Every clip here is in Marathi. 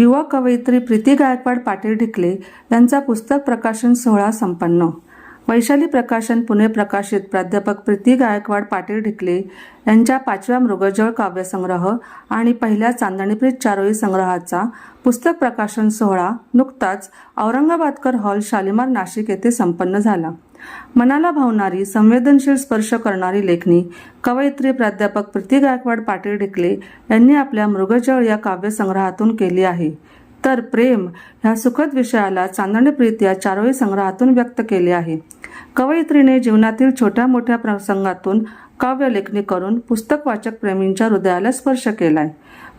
युवा कवयित्री प्रीती गायकवाड पाटील ढिकले यांचा पुस्तक प्रकाशन सोहळा संपन्न. वैशाली प्रकाशन पुणे प्रकाशित प्राध्यापक प्रीती गायकवाड पाटील ढिकले यांच्या पाचव्या मृगजळ काव्यसंग्रह आणि पहिल्या चांदणीप्रीत चारोळी संग्रहाचा पुस्तक प्रकाशन सोहळा नुकताच औरंगाबादकर हॉल शालिमार नाशिक येथे संपन्न झाला. मनाला भावणारी संवेदनशील स्पर्श करणारी लेखणी कवयित्री प्राध्यापक प्रीती गायकवाड पाटील ढिकले यांनी आपल्या मृगजळ या काव्यसंग्रहातून केली आहे. तर प्रेम ह्या सुखद विषयाला चांदणीप्रीत या चारोळी संग्रहातून व्यक्त केले आहे. कवयित्रीने जीवनातील छोट्या मोठ्या प्रसंगातून काव्यलेखनी करून पुस्तक वाचक प्रेमींच्या हृदयाला स्पर्श केलाय.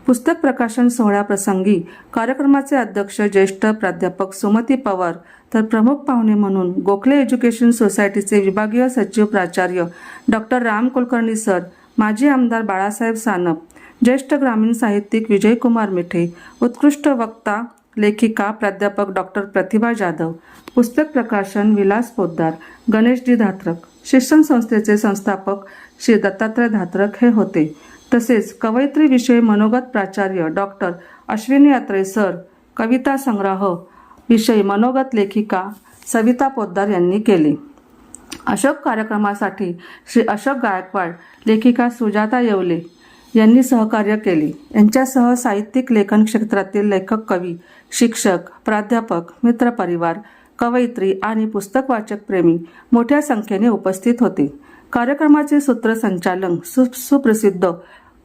पुस्तक प्रकाशन सोहळ्याप्रसंगी कार्यक्रमाचे अध्यक्ष ज्येष्ठ प्राध्यापक सुमती पवार तर प्रमुख पाहुणे म्हणून गोखले एज्युकेशन सोसायटीचे विभागीय सचिव प्राचार्य डॉक्टर राम कुलकर्णी सर माजी आमदार बाळासाहेब सानप ज्येष्ठ ग्रामीण साहित्यिक विजयकुमार मिठे उत्कृष्ट वक्ता लेखिका प्राध्यापक डॉक्टर प्रतिभा जाधव पुस्तक प्रकाशन विलास पोद्दार गणेशजी धात्रक शिक्षण संस्थेचे संस्थापक श्री दत्तात्रय धात्रक हे होते. तसेच कवयित्रीविषयी मनोगत प्राचार्य डॉक्टर अश्विनी अत्रे सर कविता संग्रह विषयी मनोगत लेखिका सविता पोद्दार यांनी केले. अशोक कार्यक्रमासाठी श्री अशोक गायकवाड लेखिका सुजाता येवले यांनी सहकार्य केले. यांच्यासह साहित्यिक लेखन क्षेत्रातील लेखक कवी शिक्षक प्राध्यापक मित्रपरिवार कवयित्री आणि पुस्तक वाचक प्रेमी मोठ्या संख्येने उपस्थित होते. कार्यक्रमाचे सूत्रसंचालन सु सुप्रसिद्ध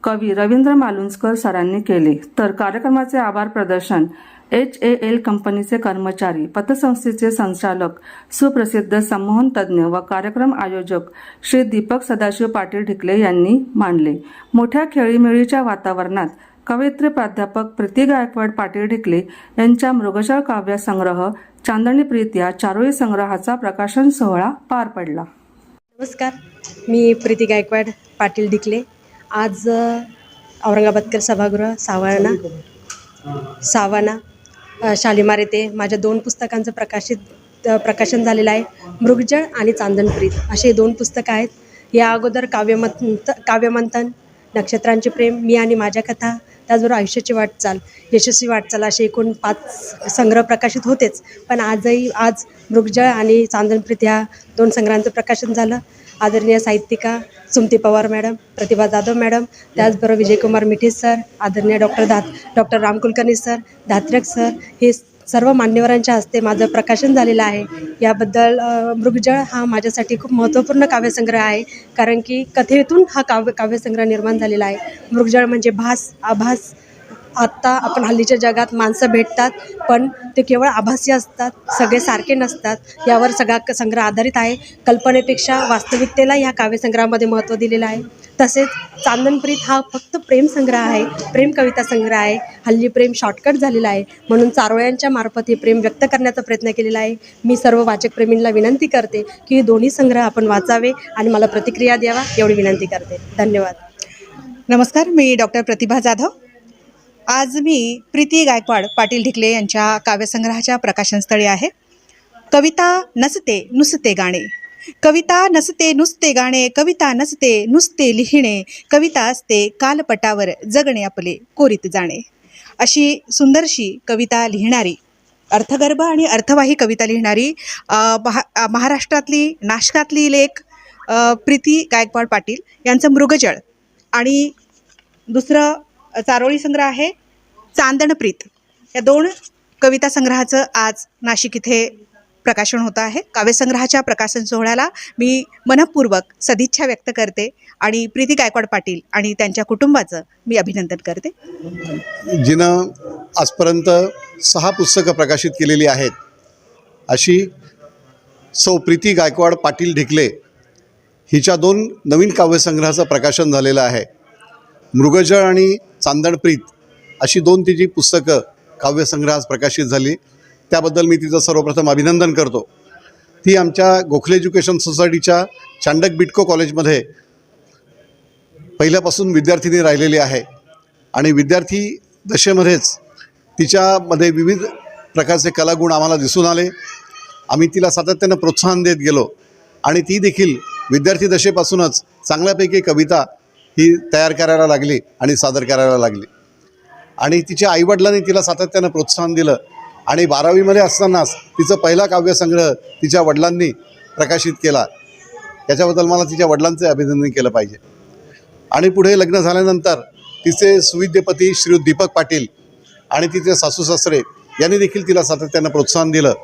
कवी रवींद्र मालुंजकर सरांनी केले. तर कार्यक्रमाचे आभार प्रदर्शन एच ए एल कंपनीचे कर्मचारी पतसंस्थेचे संचालक सुप्रसिद्ध संमोहन तज्ज्ञ व कार्यक्रम आयोजक श्री दीपक सदाशिव पाटील ढिकले यांनी मांडले मोठ्या खेळीमेळीच्या वातावरणात कवयित्री प्राध्यापक प्रीती गायकवाड पाटील ढिकले यांच्या मृगजळ काव्य संग्रह चांदणी प्रीत या चारोळी संग्रहाचा प्रकाशन सोहळा पार पडला. नमस्कार. मी प्रीती गायकवाड पाटील डिकले. आज औरंगाबादकर सभागृह सावाना सावाना शालिमार येथे माझ्या दोन पुस्तकांचं प्रकाशित प्रकाशन झालेलं आहे. मृगजळ आणि चांदणप्रीत असे दोन पुस्तकं आहेत. या अगोदर काव्यमंत काव्यमंथन नक्षत्रांचे प्रेम मी आणि माझ्या कथा त्याचबरोबर आयुष्याची वाटचाल. यशस्वी वाटचाल असे एकूण पाच संग्रह प्रकाशित होतेच. पण आजही आज मृगजळ आणि चांदणप्रीत ह्या दोन संग्रहांचं प्रकाशन झालं. आदरणीय साहित्यिका सुमती पवार मॅडम प्रतिभा जाधव मॅडम त्याचबरोबर विजयकुमार मिठे सर आदरणीय डॉक्टर धा doctor Ram Kulkarni sir Dhatrak sir हे सर्व मान्यवरांच्या हस्ते माझं प्रकाशन झालेलं आहे. याबद्दल मृगजळ हा माझ्यासाठी खूप महत्त्वपूर्ण काव्यसंग्रह आहे. कारण की कथेतून हा काव्य काव्यसंग्रह निर्माण झालेला आहे. मृगजळ म्हणजे भास आभास आत्ता आपण हल्लीच्या जगात माणसं भेटतात पण ते केवळ आभासी असतात सगळे सारखे नसतात. यावर सगळा क- संग्रह आधारित आहे. कल्पनेपेक्षा वास्तविकतेला ह्या काव्यसंग्रहामध्ये महत्त्व दिलेलं आहे. तसेच चांदनप्रीत हा फक्त प्रेम संग्रह आहे प्रेम कविता संग्रह आहे. हल्ली प्रेम शॉर्टकट झालेला आहे. म्हणून चारोळ्यांच्या मार्फत हे प्रेम व्यक्त करण्याचा प्रयत्न केलेला आहे. मी सर्व वाचकप्रेमींना विनंती करते की हे दोन्ही संग्रह आपण वाचावे आणि मला प्रतिक्रिया द्यावा एवढी विनंती करते. धन्यवाद. नमस्कार मी डॉक्टर प्रतिभा जाधव. आज मी प्रीती गायकवाड पाटील ढिकले यांच्या काव्यसंग्रहाच्या प्रकाशनस्थळी आहे. कविता नसते नुसते गाणे. कविता नसते नुसते गाणे कविता नसते नुसते लिहिणे कविता असते कालपटावर जगणे आपले कोरीत जाणे. अशी सुंदरशी कविता लिहिणारी अर्थगर्भ आणि अर्थवाही कविता लिहिणारी महा महाराष्ट्रातली नाशकातली लेख प्रीती गायकवाड पाटील यांचं मृगजळ आणि दुसरं चारोळी संग्रह आहे. चांदणप्रीत या दोन कविता संग्रहाचं आज नाशिक इथे प्रकाशन होतं आहे. काव्यसंग्रहाच्या प्रकाशन सोहळ्याला मी मनपूर्वक सदिच्छा व्यक्त करते आणि प्रीती गायकवाड पाटील आणि त्यांच्या कुटुंबाचं मी अभिनंदन करते. जिनं आजपर्यंत सहा पुस्तकं प्रकाशित केलेली आहेत. अशी सौ प्रीती गायकवाड पाटील ढिकले हिच्या दोन नवीन काव्यसंग्रहाचं प्रकाशन झालेलं आहे. मृगजळ आणि चांदणप्रीत अशी दोन तिची पुस्तकं काव्यसंग्रहास प्रकाशित झाली त्याबद्दल मी तिचं सर्वप्रथम अभिनंदन करतो. ती आमच्या गोखले एज्युकेशन सोसायटीच्या चांडक बिटको कॉलेजमध्ये पहिल्यापासून विद्यार्थिनी राहिलेली आहे आणि विद्यार्थी दशेमध्येच तिच्यामध्ये विविध प्रकारचे कलागुण आम्हाला दिसून आले. आम्ही तिला सातत्यानं प्रोत्साहन देत गेलो आणि ती देखील विद्यार्थी दशेपासूनच चांगल्यापैकी कविता ही तयार करायला लागली आणि सादर करायला लागली. आणि तिच्या आईवडिलांनी तिला सातत्यानं प्रोत्साहन दिलं. आणि बारावीमध्ये असतानाच तिचं पहिला काव्यसंग्रह तिच्या वडिलांनी प्रकाशित केला. याच्याबद्दल मला तिच्या वडिलांचे अभिनंदन केलं पाहिजे. आणि पुढे लग्न झाल्यानंतर तिचे सुविद्यपती श्री दीपक पाटील आणि तिचे सासू सासरे यांनी देखील तिला सातत्यानं प्रोत्साहन दिलं.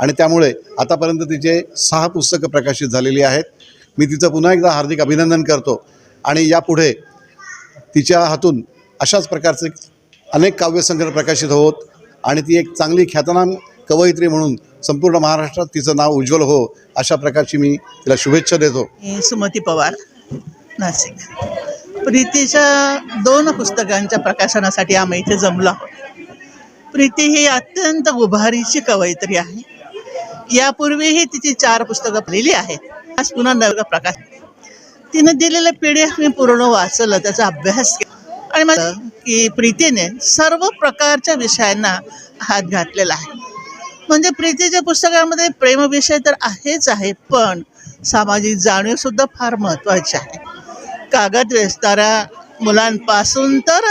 आणि त्यामुळे आतापर्यंत तिचे सहा पुस्तकं प्रकाशित झालेली आहेत. मी तिचं पुन्हा एकदा हार्दिक अभिनंदन करतो. आणि यापुढे तिच्या हातून अशाच प्रकारचे अनेक काव्यसंग्रह प्रकाशित होत आणि ती एक चांगली ख्यातनाम कवयित्री म्हणून संपूर्ण महाराष्ट्रात तिचं नाव उज्ज्वल हो अशा प्रकारची मी तिला शुभेच्छा देतो. सुमती पवार नाशिक. प्रीतीच्या दोन पुस्तकांच्या प्रकाशनासाठी आम्ही इथे जमलो आहोत. प्रीती ही अत्यंत उभारीची कवयित्री आहे. यापूर्वीही तिची चार पुस्तकं लिहिली आहेत. आज पुन्हा नवं प्रकाश तिनं दिलेलं पी डी एफ मी पूर्ण वाचलं त्याचा अभ्यास केला आणि मला की प्रीतीने सर्व प्रकारच्या विषयांना हात घातलेला आहे. म्हणजे प्रीतीच्या पुस्तकामध्ये प्रेमविषय तर आहेच आहे पण सामाजिक जाणीवसुद्धा फार महत्त्वाची आहे. कागद वेचणाऱ्या मुलांपासून तर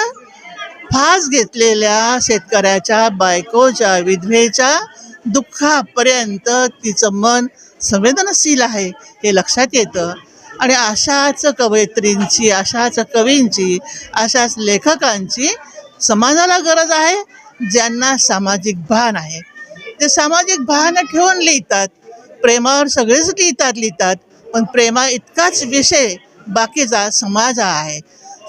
फास घेतलेल्या शेतकऱ्याच्या बायकोच्या विधवेच्या दुःखापर्यंत तिचं मन संवेदनशील आहे हे लक्षात येतं. आणि अशाच कवयित्रींची अशाच कवींची अशाच लेखकांची समाजाला गरज आहे ज्यांना सामाजिक भान आहे. ते सामाजिक भान ठेवून लिहितात. प्रेमावर सगळेच लिहितात लिहितात. पण प्रेमा इतकाच विषय बाकीचा समाज आहे.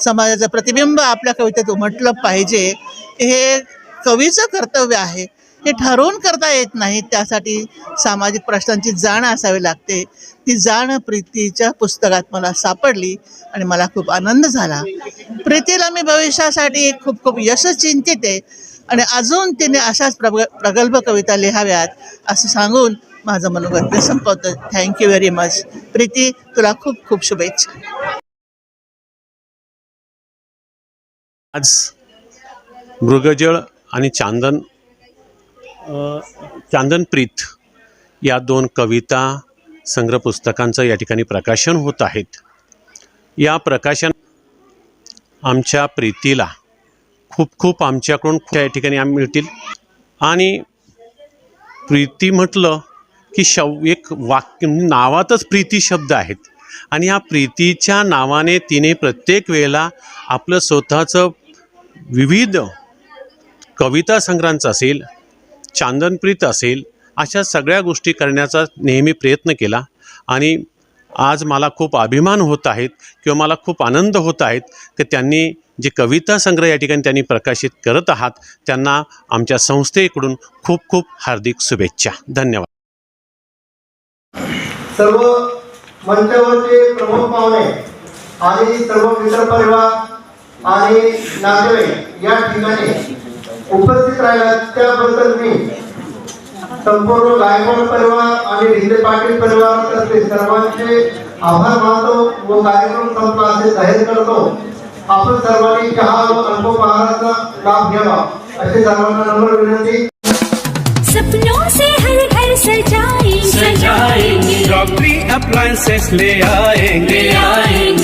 समाजाचं प्रतिबिंब आपल्या कवितेत उमटलं पाहिजे. हे कवीचं कर्तव्य आहे. हे ठरवून करता येत नाही. त्यासाठी सामाजिक प्रश्नांची जाण असावी लागते. ती जाण प्रीतीच्या पुस्तकात मला सापडली आणि मला खूप आनंद झाला. प्रीतीला मी भविष्यासाठी खूप खूप यश चिंतित आहे आणि अजून तिने अशाच प्रग प्रगल्भ कविता लिहाव्यात असं सांगून माझं मनोगत संपवतं. Thank you very much Preeti तुला खूप खूप शुभेच्छा. आज मृगजळ आणि चांदन चांदनप्रीत या दोन कविता संग्रह पुस्तकांचं या ठिकाणी प्रकाशन होत आहेत. या प्रकाशन आमच्या प्रीतीला खूप खूप आमच्याकडून या ठिकाणी आम्ही मिळतील. आणि प्रीती म्हटलं की शव एक वाक्य म्हणजे नावातच प्रीती शब्द आहेत. आणि या प्रीतीच्या नावाने तिने प्रत्येक वेळेला आपलं स्वतःचं विविध कविता संग्रहांचं असेल चांदनप्रीत असेल अशा सगळ्या गोष्टी करण्याचा नेहमी प्रयत्न केला. आणि आज मला खूप अभिमान होत आहेत किंवा मला खूप आनंद होत आहेत की त्यांनी जे कविता संग्रह या ठिकाणी त्यांनी प्रकाशित करत आहात त्यांना आमच्या संस्थेकडून खूप खूप हार्दिक शुभेच्छा. धन्यवाद. सर्व मंचावरचे प्रमुख पाहुणे आणि सर्व मित्रपरिवार आणि नातेवाईक या ठिकाणी उपस्थित राहिला त्याबद्दल मी. संपूर्ण गायकवाड परिवार आणि ढिंगे पाटील परिवार तर्फे सर्वांचे आभार मानतो व कार्यक्रम संपला असे जाहीर करतो. आपण सर्वांनी चहा व अल्पोपहाराचा लाभ घ्यावा अशी सर्वांना नम्र विनंती. सपनों से हर घर सजाएँगे. सजाएँगे. अप्लायंसेस ले आएँगे. आएँगे.